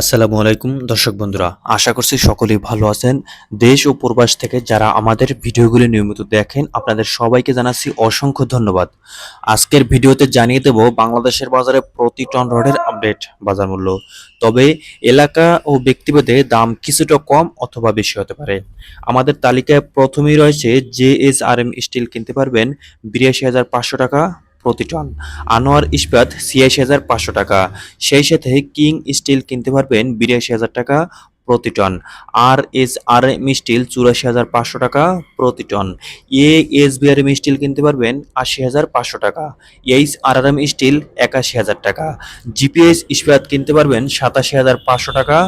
আসসালামু আলাইকুম, দর্শক বন্ধুরা। আশা করছি সকলেই ভালো আছেন। দেশ ও প্রবাস থেকে যারা আমাদের ভিডিওগুলি নিয়মিত দেখেন, আপনাদের সবাইকে জানাচ্ছি অসংখ্য ধন্যবাদ। আজকের ভিডিওতে জানিয়ে দেব বাংলাদেশের বাজারে প্রতি টন রডের আপডেট বাজার মূল্য। তবে এলাকা ও ব্যক্তিভেদে দাম কিছুটা কম অথবা বেশি হতে পারে। আমাদের তালিকায় প্রথমেই রয়েছে J S R M steel কিনতে পারবেন বিরাশি হাজার পাঁচশো টাকা প্রতি টন আনোয়ার ইস্পাত ছিয়াশি হাজার পাঁচশো টাকা। সেই সাথে কিং স্টিল কিনতে পারবেন বিরাশি হাজার টাকা প্রতি টন আর এস আর এম স্টিল চুরাশি হাজার পাঁচশো টাকা প্রতি টন এ S B R M steel কিনতে পারবেন আশি হাজার পাঁচশো টাকা। H R R M steel একাশি হাজার টাকা। জিপিএস ইস্পাত কিনতে পারবেন সাতাশি হাজার পাঁচশো টাকা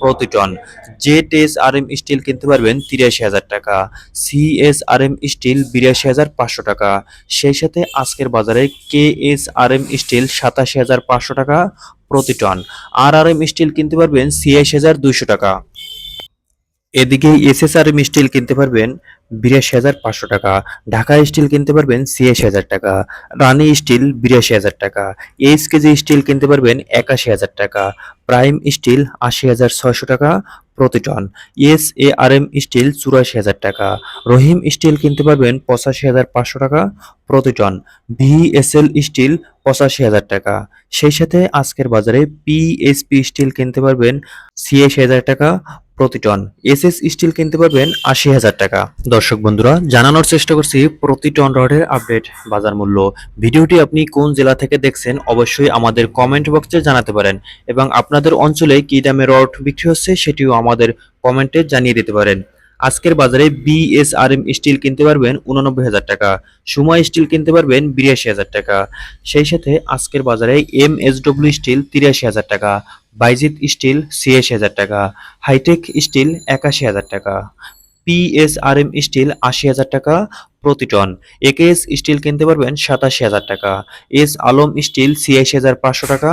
প্রতি ton Z S R M steel কিনতে পারবেন তিরাশি হাজার টাকা, C S R M steel বিরাশি হাজার পাঁচশো টাকা। সেই সাথে আজকের বাজারে K S R M steel সাতাশি হাজার পাঁচশো টাকা প্রতি ton R R M steel কিনতে পারবেন ছিয়াশি হাজার দুইশো টাকা। এদিকে এসএসআরএম স্টিল কিনতে পারবেন বিরাশি হাজার পাঁচশো টাকা, ঢাকা স্টিল কিনতে পারবেন ছিয়াশি হাজার টাকা, রানী স্টিল বিরাশি হাজার টাকা এইচ কেজি স্টিল কিনতে পারবেন একাশি হাজার টাকা, প্রাইম স্টিল আশি হাজার ছয়শো টাকা প্রতি ton S A R M steel চুরাশি হাজার টাকা, রহিম স্টিল কিনতে পারবেন পঁচাশি হাজার পাঁচশো টাকা প্রতি টন, ভিএসএল স্টিল পঁচাশি হাজার টাকা। সেই সাথে আজকের বাজারে পিএসপি স্টিল কিনতে পারবেন ছিয়াশি হাজার টাকা প্রতি টন। এস এস স্টিল কিনতে পারবেন আশি হাজার টাকা। দর্শক বন্ধুরা, জানানোর চেষ্টা করছি প্রতি টন রডের আপডেট বাজার মূল্য। ভিডিওটি আপনি কোন জেলা থেকে দেখছেন অবশ্যই আমাদের কমেন্ট বক্সে জানাতে পারেন এবং আপনাদের অঞ্চলে কি দামে রড বিক্রি হচ্ছে সেটিও আমাদের কমেন্টে জানিয়ে দিতে পারেন। আজকের বাজারে বিএসআরএম স্টিল কিনতে পারবেন উননব্বই হাজার টাকা, সুমা স্টিল কিনতে পারবেন বিরাশি হাজার টাকা। সেই সাথে আজকের বাজারে এম এস ডব্লিউ স্টিল তিরাশি হাজার টাকা বাইজিৎ স্টিল ছিয়াশি হাজার টাকা, হাইটেক স্টিল একাশি হাজার টাকা, পিএসআরএম স্টিল আশি হাজার টাকা প্রতি টন। একেএস স্টিল কিনতে পারবেন সাতাশি হাজার টাকা, এস আলম স্টিল ছিয়াশি হাজার পাঁচশো টাকা